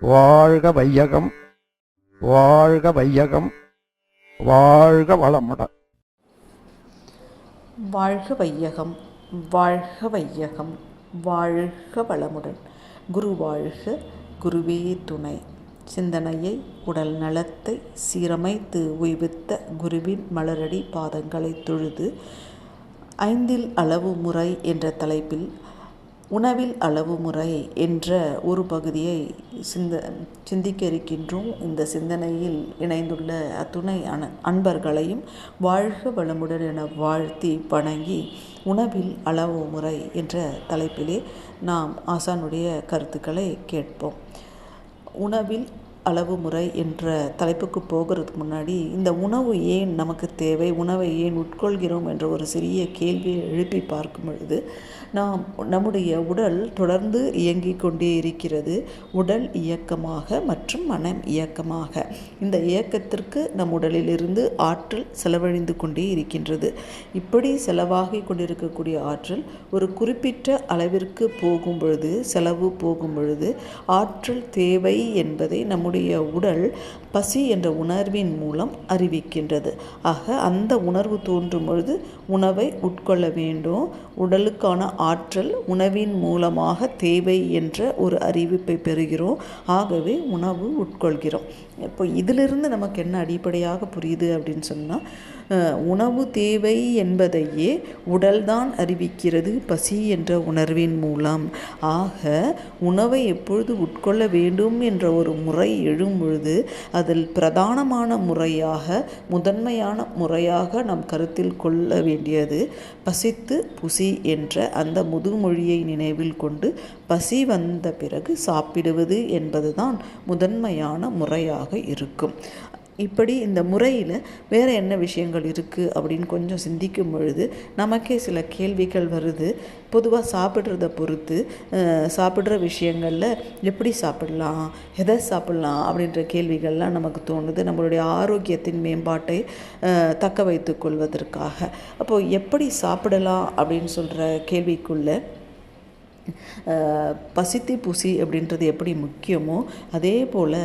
வாழ்க வையகம் வாழ்க வையகம் வாழ்க வளமுடன் வாழ்க வையகம் வாழ்க வையகம் வாழ்க வளமுடன். குரு வாழ்க குருவே துணை. சிந்தனையை உடல் நலத்தை சீரமைத்து உய்வித்த குருவின் மலரடி பாதங்களை தொழுது ஐந்தில் அளவு முறை என்ற தலைப்பில் உணவில் அளவு முறை என்ற ஒரு பகுதியை சிந்த சிந்திக்க இருக்கின்றோம் இந்த சிந்தனையில் இணைந்துள்ள அத்துணை அன அன்பர்களையும் வாழ்க வளமுடன் என வாழ்த்தி வணங்கி உணவில் அளவு முறை என்ற தலைப்பிலே நாம் ஆசானுடைய கருத்துக்களை கேட்போம். உணவில் அளவு முறை என்ற தலைப்புக்கு போகிறதுக்கு முன்னாடி இந்த உணவு ஏன் நமக்கு தேவை உணவை ஏன் உட்கொள்கிறோம் என்ற ஒரு சிறிய கேள்வியை எழுப்பி பார்க்கும் பொழுது நாம் நம்முடைய உடல் தொடர்ந்து இயங்கிக் கொண்டே இருக்கிறது. உடல் இயக்கமாக மற்றும் மனம் இயக்கமாக. இந்த இயக்கத்திற்கு நம் உடலிலிருந்து ஆற்றல் செலவழிந்து கொண்டே இருக்கின்றது. இப்படி செலவாகி கொண்டிருக்கக்கூடிய ஆற்றல் ஒரு குறிப்பிட்ட அளவிற்கு போகும் பொழுது செலவு போகும் பொழுது ஆற்றல் தேவை என்பதை நம்முடைய உடல் பசி என்ற உணர்வின் மூலம் அறிவிக்கின்றது. ஆக அந்த உணர்வு தோன்றும் பொழுது உணவை உட்கொள்ள வேண்டும். உடலுக்கான ஆற்றல் உணவின் மூலமாக தேவை என்ற ஒரு அறிவிப்பை பெறுகிறோம். ஆகவே உணவு உட்கொள்கிறோம். இப்போ இதிலிருந்து நமக்கு என்ன அடிப்படையாக புரியுது அப்படின்னு சொன்னால் உணவு தேவை என்பதையே உடல்தான் அறிவிக்கிறது பசி என்ற உணர்வின் மூலம். ஆக உணவை எப்பொழுது உட்கொள்ள வேண்டும் என்ற ஒரு முறை எழும் பொழுது அதில் பிரதானமான முறையாக முதன்மையான முறையாக நாம் கருத்தில் கொள்ள வேண்டியது பசித்து புசி என்ற அந்த முதுமொழியை நினைவில் கொண்டு பசி வந்த பிறகு சாப்பிடுவது என்பதுதான் முதன்மையான முறையாக இருக்கும். இப்படி இந்த முறையில் வேறு என்ன விஷயங்கள் இருக்குது அப்படின்னு கொஞ்சம் சிந்திக்கும் பொழுது நமக்கே சில கேள்விகள் வருது. பொதுவாக சாப்பிட்றத பொறுத்து சாப்பிட்ற விஷயங்களில் எப்படி சாப்பிட்லாம் எதை சாப்பிட்லாம் அப்படின்ற கேள்விகள்லாம் நமக்கு தோணுது. நம்மளுடைய ஆரோக்கியத்தின் மேம்பாட்டை தக்க வைத்து கொள்வதற்காக. அப்போது எப்படி சாப்பிடலாம் அப்படின்னு சொல்கிற கேள்விக்குள்ளே பசித்தி புசி அப்படின்றது எப்படி முக்கியமோ அதே போல்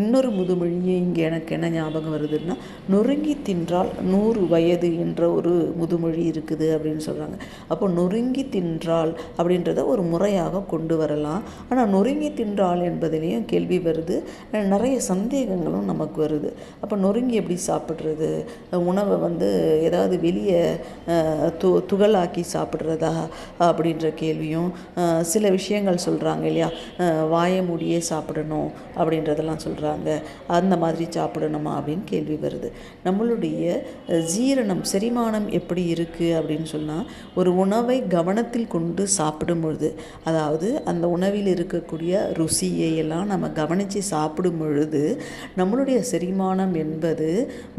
இன்னொரு முதுமொழியே இங்கே எனக்கு என்ன ஞாபகம் வருதுன்னா நொறுங்கி தின்றால் நூறு வயது என்ற ஒரு முதுமொழி இருக்குது அப்படின்னு சொல்கிறாங்க அப்போ நொறுங்கி தின்றால் அப்படின்றத ஒரு முறையாக கொண்டு வரலாம். ஆனால் நொறுங்கி தின்றால் என்பதிலையும் கேள்வி வருது. நிறைய சந்தேகங்களும் நமக்கு வருது. அப்போ நொறுங்கி எப்படி சாப்பிட்றது? உணவை வந்து ஏதாவது வெளியே து துகளாக்கி சாப்பிட்றதா அப்படின்ற கேள்வியும் சில விஷயங்கள் சொல்கிறாங்க இல்லையா? வாயை மூடியே சாப்பிடணும் அப்படின்றதெல்லாம் சொல்கிறாங்க அந்த மாதிரி சாப்பிடணுமா அப்படின்னு கேள்வி வருது. நம்மளுடைய ஜீரணம் செரிமானம் எப்படி இருக்குது அப்படின்னு சொன்னால் ஒரு உணவை கவனத்தில் கொண்டு சாப்பிடும் பொழுது அதாவது அந்த உணவில் இருக்கக்கூடிய ருசியை எல்லாம் நம்ம கவனித்து சாப்பிடும் பொழுது நம்மளுடைய செரிமானம் என்பது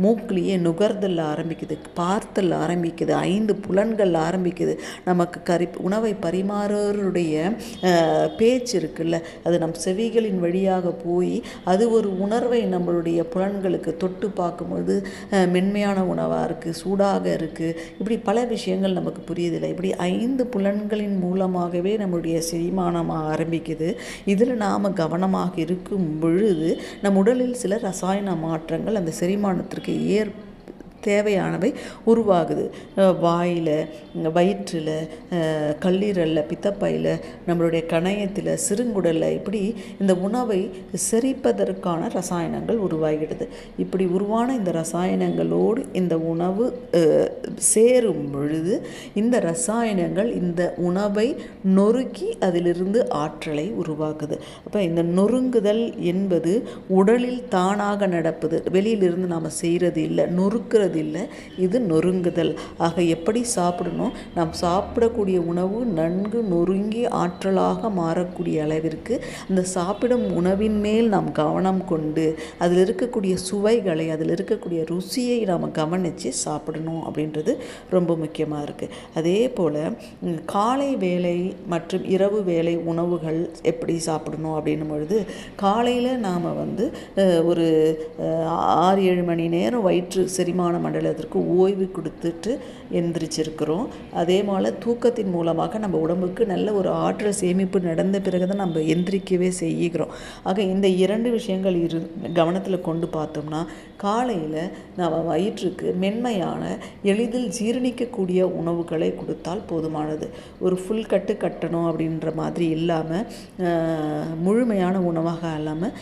மூக்கிலேயே நுகர்தல் ஆரம்பிக்குது பார்த்தல் ஆரம்பிக்குது ஐந்து புலன்கள் ஆரம்பிக்குது. நமக்கு கறி உணவை பரிமாறுவருடைய பேச்சு இருக்குல்ல அது நம் செவிகளின் வழியாக போய் அது ஒரு உணர்வை நம்மளுடைய புலன்களுக்கு தொட்டு பார்க்கும்பொழுது மென்மையான உணவாக இருக்குது சூடாக இருக்குது இப்படி பல விஷயங்கள் நமக்கு புரியுதில்லை. இப்படி ஐந்து புலன்களின் மூலமாகவே நம்முடைய செரிமானமாக ஆரம்பிக்குது. இதில் நாம் கவனமாக இருக்கும் பொழுது நம் உடலில் சில ரசாயன மாற்றங்கள் அந்த செரிமானத்திற்கு ஏற் தேவையானவை உருவாகுது. வாயில் வயிற்றில் கல்லீரலில் பித்தப்பையில் நம்மளுடைய கணையத்தில் சிறுங்குடலில் இப்படி இந்த உணவை செரிப்பதற்கான ரசாயனங்கள் உருவாகிடுது. இப்படி உருவான இந்த ரசாயனங்களோடு இந்த உணவு சேரும் பொழுது இந்த ரசாயனங்கள் இந்த உணவை நொறுக்கி அதிலிருந்து ஆற்றலை உருவாக்குது. அப்போ இந்த நொறுங்குதல் என்பது உடலில் தானாக நடப்பது. வெளியிலிருந்து நாம் செய்கிறது இல்லை நொறுக்கிறது இல்லை இது நொறுங்குதல். ஆக எப்படி சாப்பிடணும்? நாம் சாப்பிடக்கூடிய உணவு நன்கு நொறுங்கி ஆற்றலாக மாறக்கூடிய அளவிற்கு அந்த சாப்பிடும் உணவின் மேல் நாம் கவனம் கொண்டு அதில் இருக்கக்கூடிய சுவைகளை அதில் இருக்கக்கூடிய ருசியை நாம் கவனித்து சாப்பிடணும் அப்படின்றது ரொம்ப முக்கியமாக இருக்குது அதே போல் காலை வேலை மற்றும் இரவு வேலை உணவுகள் எப்படி சாப்பிடணும் அப்படின்னும் பொழுது காலையில் நாம் வந்து ஒரு ஆறு ஏழு மணி நேரம் வயிற்று செரிமானம் மண்டலத்திற்கு ஓய்வு கொடுத்துட்டு எந்திரிச்சிருக்கிறோம். அதே போல் தூக்கத்தின் மூலமாக நம்ம உடம்புக்கு நல்ல ஒரு ஆற்றல் சேமிப்பு நடந்த பிறகு தான் நம்ம எந்திரிக்கவே செய்கிறோம். ஆக இந்த இரண்டு விஷயங்கள் இரு கவனத்தில் கொண்டு பார்த்தோம்னா காலையில் நம்ம வயிற்றுக்கு மென்மையான எளிதில் ஜீரணிக்கக்கூடிய உணவுகளை கொடுத்தால் போதுமானது. ஒரு ஃபுல் கட்டு கட்டணும் அப்படின்ற மாதிரி இல்லாமல் முழுமையான உணவாக இல்லாமல்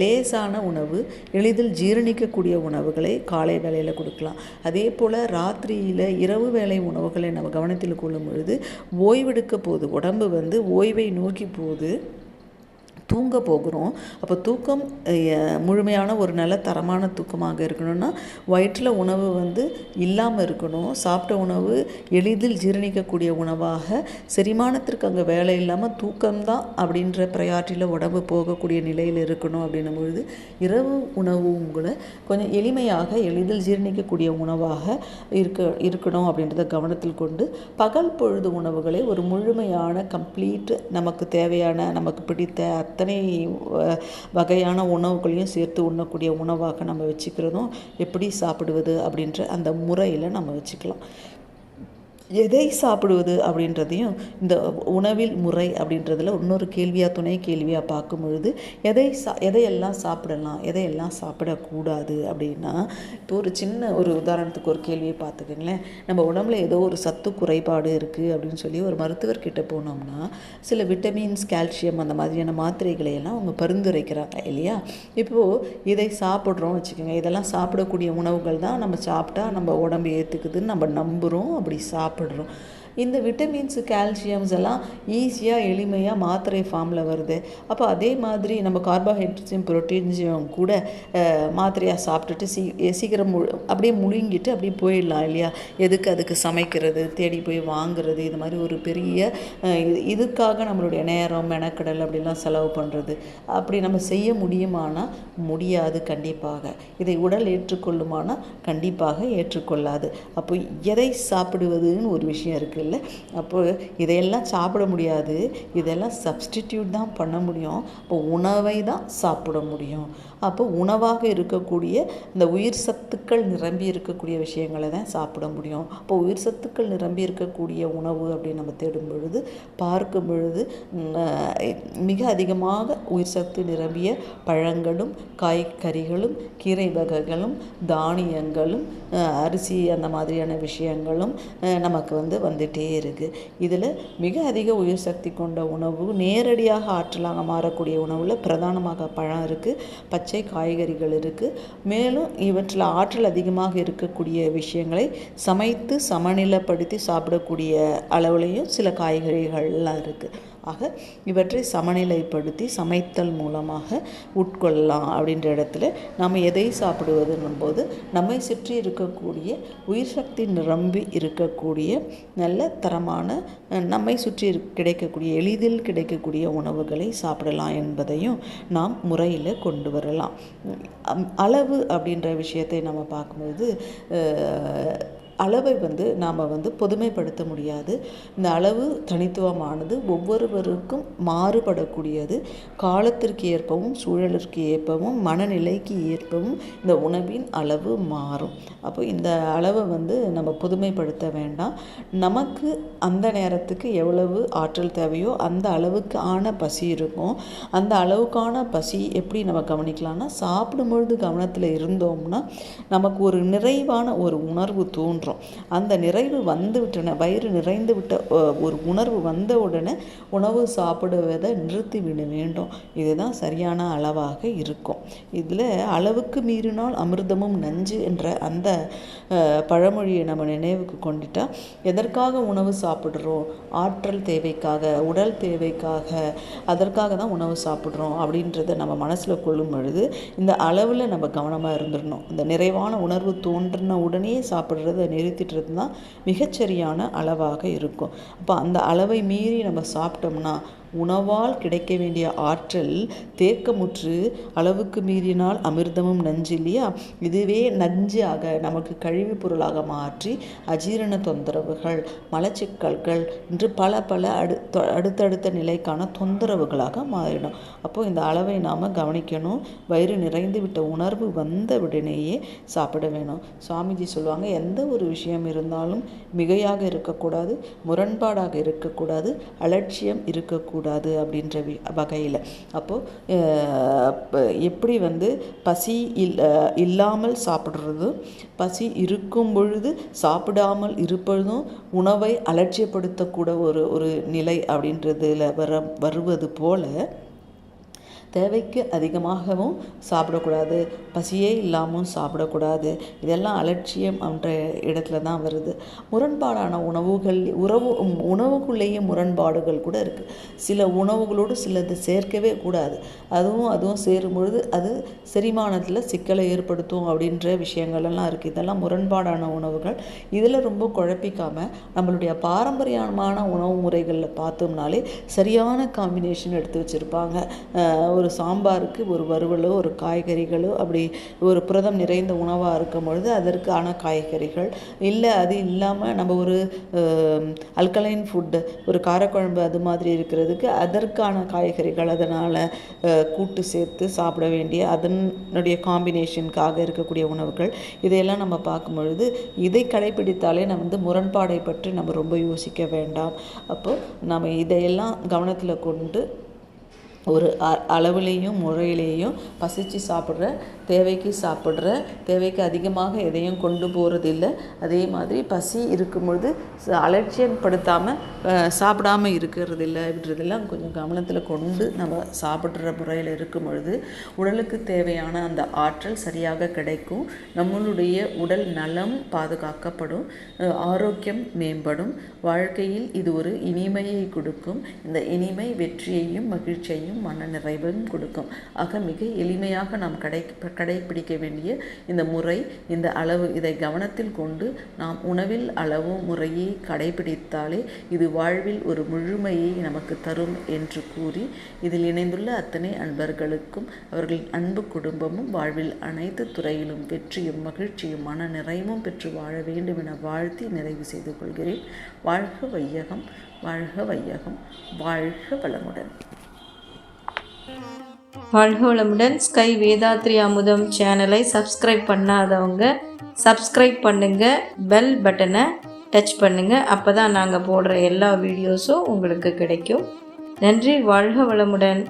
லேசான உணவு எளிதில் ஜீரணிக்கக்கூடிய உணவுகளை காலை வேளையில் கொடுக்கலாம். அதே போல் ராத்திரியில் இரவு வேலை உணவுகளை நம்ம கவனத்தில் கொள்ளும் பொழுது ஓய்வெடுக்க போகுது உடம்பு வந்து ஓய்வை நோக்கி போகுது தூங்க போகிறோம். அப்போ தூக்கம் முழுமையான ஒரு நல்ல தரமான தூக்கமாக இருக்கணும்னா வயிற்றில் உணவு வந்து இல்லாமல் இருக்கணும். சாப்பிட்ட உணவு எளிதில் ஜீரணிக்கக்கூடிய உணவாக செரிமானத்திற்கு அங்கே வேலை இல்லாமல் தூக்கம்தான் அப்படின்ற ப்ரையாரிட்டியில் உடம்பு போகக்கூடிய நிலையில் இருக்கணும் அப்படின்னும் பொழுது இரவு உணவும் கூட கொஞ்சம் எளிமையாக எளிதில் ஜீரணிக்கக்கூடிய உணவாக இருக்க இருக்கணும் அப்படின்றத கவனத்தில் கொண்டு பகல் பொழுது உணவுகளை ஒரு முழுமையான கம்ப்ளீட் நமக்கு தேவையான நமக்கு பிடித்த அத்தனை வகையான உணவுகளையும் சேர்த்து உண்ணக்கூடிய உணவாக நம்ம வச்சுக்கிறதும் எப்படி சாப்பிடுவது அப்படின்ற அந்த முறையில் நம்ம வச்சுக்கலாம். எதை சாப்பிடுவது அப்படின்றதையும் இந்த உணவில் முறை அப்படின்றதில் இன்னொரு கேள்வியாக துணை கேள்வியாக பார்க்கும் பொழுது எதை சா எதையெல்லாம் சாப்பிடலாம் எதையெல்லாம் சாப்பிடக்கூடாது அப்படின்னா இப்போ ஒரு சின்ன ஒரு உதாரணத்துக்கு ஒரு கேள்வியை பார்த்துக்கங்களேன். நம்ம உடம்புல ஏதோ ஒரு சத்து குறைபாடு இருக்குது அப்படின்னு சொல்லி ஒரு மருத்துவர்கிட்ட போனோம்னா சில விட்டமின்ஸ் கால்சியம் அந்த மாதிரியான மாத்திரைகளை எல்லாம் அவங்க பரிந்துரைக்கிறாங்க இல்லையா? இப்போது இதை சாப்பிட்றோம் வச்சுக்கோங்க. இதெல்லாம் சாப்பிடக்கூடிய உணவுகள் தான் நம்ம சாப்பிட்டா நம்ம உடம்பு ஏற்றுக்குதுன்னு நம்ம நம்புகிறோம் அப்படி சாப்பிட்றோம் pero. இந்த விட்டமின்ஸ் கால்சியம்ஸ் எல்லாம் ஈஸியாக எளிமையாக மாத்திரை ஃபார்மில் வருது. அப்போ அதே மாதிரி நம்ம கார்போஹைட்ரேட்ஸையும் ப்ரோட்டீன்ஸையும் கூட மாத்திரையாக சாப்பிட்டுட்டு சீ சீக்கிரம் மு அப்படியே முழுங்கிட்டு அப்படியே போயிடலாம் இல்லையா? எதுக்கு அதுக்கு சமைக்கிறது தேடி போய் வாங்குறது இது மாதிரி ஒரு பெரிய இது- இதுக்காக நம்மளுடைய நேரம் மெனக்கடல் அப்படிலாம் செலவு பண்ணுறது அப்படி நம்ம செய்ய முடியுமானால் முடியாது கண்டிப்பாக. இதை உடல் ஏற்றுக்கொள்ளுமானால் கண்டிப்பாக ஏற்றுக்கொள்ளாது. அப்போ எதை சாப்பிடுவதுன்னு ஒரு விஷயம் இருக்குது இருக்குல்ல அப்போது இதையெல்லாம் சாப்பிட முடியாது. இதெல்லாம் சப்ஸ்டிடியூட் தான் பண்ண முடியும். அப்போ உணவை தான் சாப்பிட முடியும். அப்போ உணவாக இருக்கக்கூடிய இந்த உயிர் சத்துக்கள் நிரம்பி இருக்கக்கூடிய விஷயங்களை தான் சாப்பிட முடியும். அப்போ உயிர் சத்துக்கள் நிரம்பி இருக்கக்கூடிய உணவு அப்படின்னு நம்ம தேடும் பொழுது பார்க்கும் பொழுது மிக அதிகமாக உயிர் சத்து நிரம்பிய பழங்களும் காய்கறிகளும் கீரை வகைகளும் தானியங்களும் அரிசி அந்த மாதிரியான விஷயங்களும் நமக்கு வந்து வந்துட்டே இருக்குது இதில் மிக அதிக உயிர் சக்தி கொண்ட உணவு நேரடியாக ஆற்றலாக மாறக்கூடிய உணவில் பிரதானமாக பழம் இருக்குது பச்சை பச்சை காய்கறிகள் இருக்குது மேலும் இவற்றில் ஆற்றல் அதிகமாக இருக்கக்கூடிய விஷயங்களை சமைத்து சமநிலைப்படுத்தி சாப்பிடக்கூடிய அளவுலேயும் சில காய்கறிகள்லாம் இருக்குது ஆக இவற்றை சமநிலைப்படுத்தி சமைத்தல் மூலமாக உட்கொள்ளலாம் அப்படின்ற இடத்துல நம்ம எதை சாப்பிடுவதுன்னும் போது நம்மை சுற்றி இருக்கக்கூடிய உயிர் சக்தி நிரம்பி இருக்கக்கூடிய நல்ல தரமான நம்மை சுற்றி இருக்- கிடைக்கக்கூடிய எளிதில் கிடைக்கக்கூடிய உணவுகளை சாப்பிடலாம் என்பதையும் நாம் முறையில் கொண்டு வரலாம். அளவு அப்படின்ற விஷயத்தை நம்ம பார்க்கும்போது அளவை வந்து நாம் வந்து பொதுமைப்படுத்த முடியாது. இந்த அளவு தனித்துவமானது ஒவ்வொருவருக்கும் மாறுபடக்கூடியது. காலத்திற்கு ஏற்பவும் சூழலிற்கு ஏற்பவும் மனநிலைக்கு ஏற்பவும் இந்த உணவின் அளவு மாறும். அப்போ இந்த அளவை வந்து நம்ம பொதுமைப்படுத்த வேண்டாம். நமக்கு அந்த நேரத்துக்கு எவ்வளவு ஆற்றல் தேவையோ அந்த அளவுக்கு ஆன பசி இருக்கும். அந்த அளவுக்கான பசி எப்படி நம்ம கவனிக்கலாம்னா சாப்பிடும்பொழுது கவனத்தில் இருந்தோம்னா நமக்கு ஒரு நிறைவான ஒரு உணர்வு தோன்றும். அந்த நிறைவு வந்து விட்டன வயிறு நிறைந்து விட்ட ஒரு உணர்வு வந்த உடனே உணவு சாப்பிடுவதை நிறுத்தி விட வேண்டும். இதுதான் சரியான அளவாக இருக்கும். இதில் அளவுக்கு மீறினால் அமிர்தமும் நஞ்சு என்ற அந்த பழமொழியை நம்ம நினைவுக்கு கொண்டுட்டால் எதற்காக உணவு சாப்பிட்றோம்? ஆற்றல் தேவைக்காக உடல் தேவைக்காக அதற்காக தான் உணவு சாப்பிட்றோம் அப்படின்றத நம்ம மனசில் கொள்ளும் பொழுது இந்த அளவில் நம்ம கவனமாக இருந்துடணும். இந்த நிறைவான உணர்வு தோன்றின உடனே சாப்பிட்றத நிறுத்திட்டு தான் மிகச்சரியான அளவாக இருக்கும். அப்போ அந்த அளவை மீறி நம்ம சாப்பிட்டோம்னா உணவால் கிடைக்க வேண்டிய ஆற்றல் தேக்கமுற்று அளவுக்கு மீறினால் அமிர்தமும் நஞ்சு இல்லையா இதுவே நஞ்சாக நமக்கு கழிவுப் பொருளாக மாற்றி அஜீரண தொந்தரவுகள் மலச்சிக்கல்கள் என்று பல பல அடு தொ- அடுத்தடுத்த நிலைக்கான தொந்தரவுகளாக மாறிடும். அப்போ இந்த அளவை நாம் கவனிக்கணும். வயிறு நிறைந்து விட்ட உணர்வு வந்த உடனேயே சாப்பிட வேணும். சுவாமிஜி சொல்லுவாங்க எந்த ஒரு விஷயம் இருந்தாலும் மிகையாக இருக்கக்கூடாது முரண்பாடாக இருக்கக்கூடாது அலட்சியம் இருக்கக்கூடாது. அப்படின்ற வகையில். அப்போது எப்படி வந்து பசி இல் இல்லாமல் சாப்பிட்றதும் பசி இருக்கும் பொழுது சாப்பிடாமல் இருப்பதும் உணவை அலட்சியப்படுத்தக்கூட ஒரு ஒரு நிலை அப்படின்றதுல வர வருவது போல தேவைக்கு அதிகமாகவும் சாப்பிடக்கூடாது. பசியே இல்லாமல் சாப்பிடக்கூடாது. இதெல்லாம் அலட்சியம் என்ற இடத்துல தான் வருது. முரண்பாடான உணவுகள் உறவு உணவுக்குள்ளேயே முரண்பாடுகள் கூட இருக்குது சில உணவுகளோடு சிலது சேர்க்கவே கூடாது. அதுவும் அதுவும் சேரும் பொழுது அது செரிமானத்தில் சிக்கலை ஏற்படுத்தும் அப்படின்ற விஷயங்கள்லாம் இருக்குது இதெல்லாம் முரண்பாடான உணவுகள். இதில் ரொம்ப குழப்பிக்காமல் நம்மளுடைய பாரம்பரியமான உணவு முறைகளில் பார்த்தோம்னாலே சரியான காம்பினேஷன் எடுத்து வச்சுருப்பாங்க. ஒரு சாம்பாருக்கு ஒரு வறுவலோ ஒரு காய்கறிகளோ அப்படி ஒரு புரதம் நிறைந்த உணவாக இருக்கும் பொழுது அதற்கான காய்கறிகள். இல்லை அது இல்லாமல் நம்ம ஒரு அல்கலைன் ஃபுட்டு ஒரு காரக்குழம்பு அது மாதிரி இருக்கிறதுக்கு அதற்கான காய்கறிகள் அதனால் கூட்டு சேர்த்து சாப்பிட வேண்டிய அதனுடைய காம்பினேஷனுக்காக இருக்கக்கூடிய உணவுகள். இதையெல்லாம் நம்ம பார்க்கும் பொழுது இதை கடைப்பிடித்தாலே நம்ம வந்து முரண்பாடை பற்றி நம்ம ரொம்ப யோசிக்க வேண்டாம். அப்போது நம்ம இதையெல்லாம் கவனத்தில் கொண்டு ஒரு அ- அளவுலேயும் முறையிலேயும் பசிச்சு சாப்பிட்ற தேவைக்கு சாப்பிட்ற தேவைக்கு அதிகமாக எதையும் கொண்டு போகிறது இல்லை அதே மாதிரி பசி இருக்கும் பொழுது அலட்சியப்படுத்தாமல் சாப்பிடாம இருக்கிறது இல்லை அப்படின்றதெல்லாம் கொஞ்சம் கவனத்தில் கொண்டு நம்ம சாப்பிட்ற முறையில் இருக்கும் பொழுது உடலுக்கு தேவையான அந்த ஆற்றல் சரியாக கிடைக்கும். நம்மளுடைய உடல் நலம் பாதுகாக்கப்படும். ஆரோக்கியம் மேம்படும். வாழ்க்கையில் இது ஒரு இனிமையை கொடுக்கும். இந்த இனிமை வெற்றியையும் மகிழ்ச்சியையும் மன நிறைவையும் கொடுக்கும். ஆக மிக எளிமையாக நாம் கடை கடைப்பிடிக்க வேண்டிய இந்த முறை இந்த அளவு இதை கவனத்தில் கொண்டு நாம் உணவில் அளவு முறையை கடைபிடித்தாலே இது வாழ்வில் ஒரு முழுமையை நமக்கு தரும் என்று கூறி இதில் இணைந்துள்ள அத்தனை அன்பர்களுக்கும் அவர்களின் அன்பு குடும்பமும் வாழ்வில் அனைத்து துறையிலும் வெற்றியும் மகிழ்ச்சியும் மன நிறைவும் பெற்று வாழ வேண்டும் என வாழ்த்தி நிறைவு செய்து கொள்கிறேன். வாழ்க வையகம் வாழ்க வையகம் வாழ்க வளமுடன். வாழ்க வளமுடன். ஸ்கை வேதாத்ரி அமுதம் சேனலை சப்ஸ்கிரைப் பண்ணாதவங்க சப்ஸ்கிரைப் பண்ணுங்க பெல் பட்டனை டச் பண்ணுங்க. அப்போ தான் நாங்கள் போடுற எல்லா வீடியோஸும் உங்களுக்கு கிடைக்கும். நன்றி வாழ்க வளமுடன்.